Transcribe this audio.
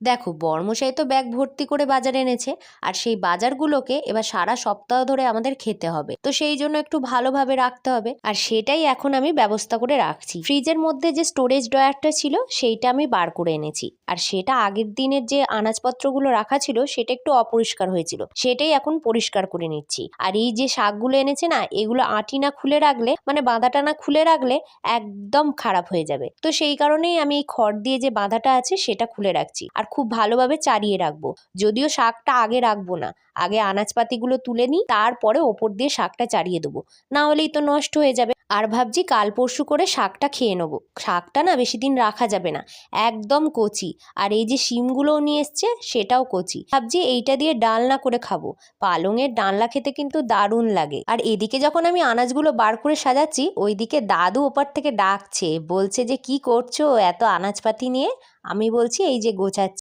দেখো, বর্মশাই তো ব্যাগ ভর্তি করে বাজারে এনেছে, আর সেই বাজারগুলোকে এবার সারা সপ্তাহ ধরে আমাদের খেতে হবে। তো সেই জন্য একটু ভালোভাবে রাখতে হবে, আর সেটাই এখন আমি ব্যবস্থা করে রাখছি। ফ্রিজের মধ্যে যে স্টোরেজ ড্রয়ারটা ছিল, সেইটা আমি বার করে এনেছি। আর সেটা আগের দিনের যে আনাজপত্রগুলো রাখা ছিল, সেটা একটু অপরিষ্কার হয়েছিল। সেটাই এখন পরিষ্কার করে নিচ্ছি। আর এই যে শাকগুলো এনেছে না, এগুলো আটি না খুলে রাখলে মানে বাঁধাটা না খুলে রাখলে একদম খারাপ হয়ে যাবে। তো সেই কারণেই আমি এই খড় দিয়ে যে বাঁধাটা আছে, সেটা খুলে রাখছি। আর খুব ভালোভাবে চারিয়ে রাখব। যদিও শাকটা আগে রাখব না। আগে আনাজপাতিগুলো তুলে নিই, তারপরে ওপর দিয়ে শাকটা চারিয়ে দেবো। না হলেই তো নষ্ট হয়ে যাবে। আর ভাবছি কাল পরশু করে শাকটা খেয়ে নেব। শাকটা না বেশি দিন রাখা যাবে না। একদম কচি। আর এই যে শিমগুলোও নিয়ে এসছে, সেটাও কচি। ভাবছি এইটা দিয়ে ডালনা করে খাব। পালংয়ের ডালনা খেতে কিন্তু দারুণ লাগে। আর এদিকে যখন আমি আনাজগুলো বার করে সাজাচ্ছি, ওইদিকে দাদু ওপার থেকে ডাকছে, বলছে যে, কি করছ এত আনাজপাতি নিয়ে? আমি বলছি, এই যে গোছাচ্ছি।